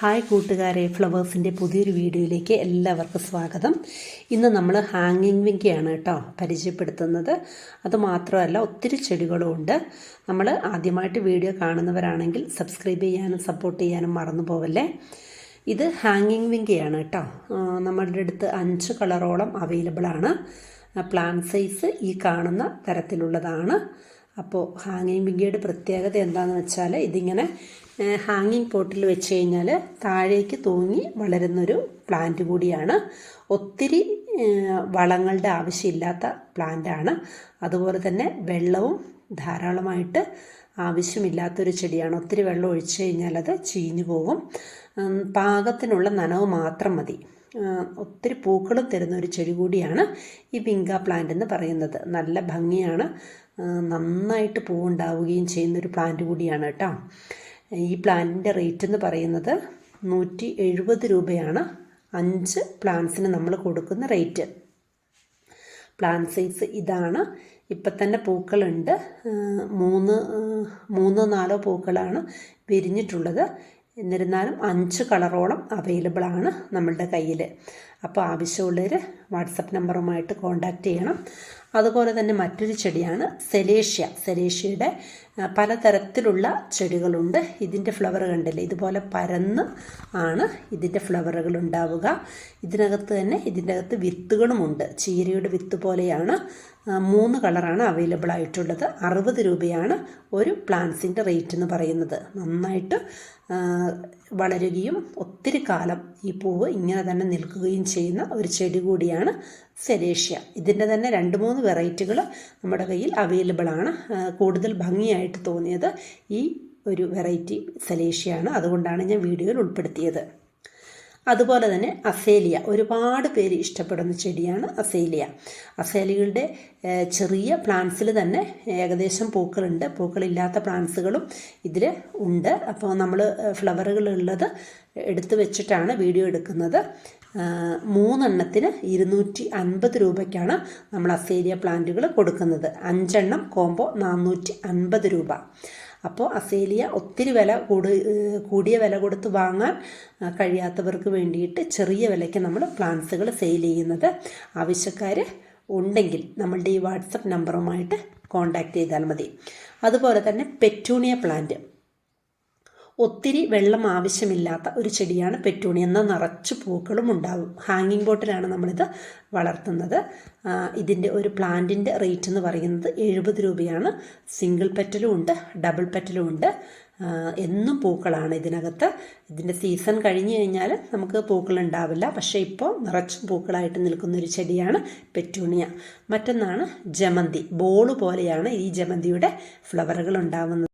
Hi കൂട്ടുകാരെ ഫ്ലവേഴ്സിന്റെ പുതിയൊരു വീഡിയോയിലേക്ക് എല്ലാവർക്കും സ്വാഗതം. ഇന്ന് നമ്മൾ ഹാങ്ങിങ് വിങ്കയാണ് കേട്ടോ പരിചയപ്പെടുത്തുന്നത്. അതുമാത്രമല്ല ഒത്തിരി ചെടികളും ഉണ്ട്. നമ്മൾ ആദ്യമായിട്ട് വീഡിയോ കാണുന്നവരാണെങ്കിൽ സബ്സ്ക്രൈബ് ചെയ്യാനും സപ്പോർട്ട് ചെയ്യാനും മറന്നു പോവല്ലേ? ഇത് ഹാങ്ങിങ് വിങ്കയാണ് കേട്ടോ. നമ്മുടെ അടുത്ത് അഞ്ച് കളറോളം അവൈലബിൾ ആണ്. പ്ലാൻ സൈസ് ഈ കാണുന്ന തരത്തിലുള്ളതാണ്. അപ്പോൾ ഹാങ്ങിങ് ബിഗിയുടെ പ്രത്യേകത എന്താണെന്ന് വെച്ചാൽ ഇതിങ്ങനെ ഹാങ്ങിങ് പോട്ടിൽ വെച്ച് കഴിഞ്ഞാൽ താഴേക്ക് തൂങ്ങി വളരുന്നൊരു പ്ലാന്റ് കൂടിയാണ്. ഒത്തിരി വളങ്ങളുടെ ആവശ്യമില്ലാത്ത പ്ലാന്റാണ്. അതുപോലെ തന്നെ വെള്ളവും ധാരാളമായിട്ട് ആവശ്യമില്ലാത്തൊരു ചെടിയാണ്. ഒത്തിരി വെള്ളം ഒഴിച്ചു കഴിഞ്ഞാൽ അത് ചീഞ്ഞു പോകും. പാകത്തിനുള്ള നനവ് മാത്രം മതി. ഒത്തിരി പൂക്കളും തരുന്ന ഒരു ചെടി കൂടിയാണ് ഈ പിങ്ക പ്ലാന്റ് എന്ന് പറയുന്നത്. നല്ല ഭംഗിയാണ്. നന്നായിട്ട് പൂവുണ്ടാവുകയും ചെയ്യുന്ന ഒരു പ്ലാന്റ് കൂടിയാണ് കേട്ടോ. ഈ പ്ലാന്റിന്റെ റേറ്റ് എന്ന് പറയുന്നത് നൂറ്റി എഴുപത് രൂപയാണ്. അഞ്ച് പ്ലാന്റ്സിന് നമ്മൾ കൊടുക്കുന്ന റേറ്റ് പ്ലാന്റ് സൈസ് ഇതാണ്. ഇപ്പം തന്നെ പൂക്കളുണ്ട്. മൂന്ന് മൂന്നോ നാലോ പൂക്കളാണ് വിരിഞ്ഞിട്ടുള്ളത്. എന്നിരുന്നാലും അഞ്ച് കളറോളം അവൈലബിൾ ആണ് നമ്മളുടെ കയ്യിൽ അപ്പോൾ ആവശ്യമുള്ളവർ വാട്സപ്പ് നമ്പറുമായിട്ട് കോൺടാക്റ്റ് ചെയ്യണം. അതുപോലെ തന്നെ മറ്റൊരു ചെടിയാണ് സെലേഷ്യ. സെലേഷ്യയുടെ പലതരത്തിലുള്ള ചെടികളുണ്ട്. ഇതിന്റെ ഫ്ലവർ കണ്ടില്ലേ? ഇതുപോലെ പരന്ന് ആണ് ഇതിന്റെ ഫ്ലവറുകൾ ഉണ്ടാവുക. ഇതിനകത്ത് തന്നെ ഇതിന്റെ അകത്ത് വിത്തുകളുമുണ്ട്. ചീരയുടെ വിത്ത് പോലെയാണ് മൂന്ന് കളറാണ് അവൈലബിൾ ആയിട്ടുള്ളത്. അറുപത് രൂപയാണ് ഒരു പ്ലാന്റ്സിന്റെ റേറ്റ് എന്ന് പറയുന്നത്. നന്നായിട്ട് വളരുകയും ഒത്തിരി കാലം ഈ പൂവ് ഇങ്ങനെ തന്നെ നിൽക്കുകയും ചെയ്യുന്ന ഒരു ചെടി കൂടിയാണ് സെലേഷ്യ ഇതിന്റെ തന്നെ രണ്ട് മൂന്ന് വെറൈറ്റികൾ നമ്മുടെ കയ്യിൽ അവൈലബിൾ ആണ്. കൂടുതൽ ഭംഗിയായിട്ട് തോന്നിയത് ഈ ഒരു വെറൈറ്റി സെലേഷ്യയാണ് അതുകൊണ്ടാണ് ഞാൻ വീഡിയോയിൽ ഉൾപ്പെടുത്തിയത്. അതുപോലെ തന്നെ അസേലിയ. ഒരുപാട് പേര് ഇഷ്ടപ്പെടുന്ന ചെടിയാണ് അസേലിയ. അസേലികളുടെ ചെറിയ പ്ലാന്റ്സിൽ തന്നെ ഏകദേശം പൂക്കളുണ്ട്. പൂക്കളില്ലാത്ത പ്ലാന്റ്സുകളും ഇതിൽ ഉണ്ട്. അപ്പോൾ നമ്മൾ ഫ്ലവറുകളുള്ളത് എടുത്തു വെച്ചിട്ടാണ് വീഡിയോ എടുക്കുന്നത്. മൂന്നെണ്ണത്തിന് ഇരുന്നൂറ്റി അൻപത് രൂപയ്ക്കാണ് നമ്മൾ അസേലിയ പ്ലാന്റുകൾ കൊടുക്കുന്നത്. അഞ്ചെണ്ണം കോംബോ നാനൂറ്റി അൻപത് രൂപ. അപ്പോൾ അസേലിയ ഒത്തിരി വില കൂടി കൂടിയ വില കൊടുത്ത് വാങ്ങാൻ കഴിയാത്തവർക്ക് വേണ്ടിയിട്ട് ചെറിയ വിലയ്ക്ക് നമ്മൾ പ്ലാന്റ്സുകൾ സെയിൽ ചെയ്യുന്നത് ആവശ്യക്കാർ ഉണ്ടെങ്കിൽ നമ്മളുടെ ഈ വാട്സപ്പ് നമ്പറുമായിട്ട് കോൺടാക്റ്റ് ചെയ്താൽ മതി. അതുപോലെ തന്നെ പെറ്റൂണിയ പ്ലാന്റ്. ഒത്തിരി വെള്ളം ആവശ്യമില്ലാത്ത ഒരു ചെടിയാണ് പെറ്റൂണി എന്നാൽ നിറച്ച് പൂക്കളും ഉണ്ടാകും ഹാങ്ങിങ് ബോട്ടിലാണ് നമ്മളിത് വളർത്തുന്നത്. ഇതിന്റെ ഒരു പ്ലാന്റിന്റെ റേറ്റ് എന്ന് പറയുന്നത് എഴുപത് രൂപയാണ്. സിംഗിൾ പെറ്റലും ഉണ്ട് ഡബിൾ പെറ്റലും ഉണ്ട്. എന്നും പൂക്കളാണ് ഇതിനകത്ത്. ഇതിന്റെ സീസൺ കഴിഞ്ഞു കഴിഞ്ഞാൽ നമുക്ക് പൂക്കൾ ഉണ്ടാവില്ല. പക്ഷേ ഇപ്പോൾ നിറച്ചും പൂക്കളായിട്ട് നിൽക്കുന്ന ഒരു ചെടിയാണ് പെറ്റൂണിയ. മറ്റൊന്നാണ് ജമന്തി. ബോൾ പോലെയാണ് ഈ ജമന്തിയുടെ ഫ്ലവറുകൾ ഉണ്ടാവുന്നത്.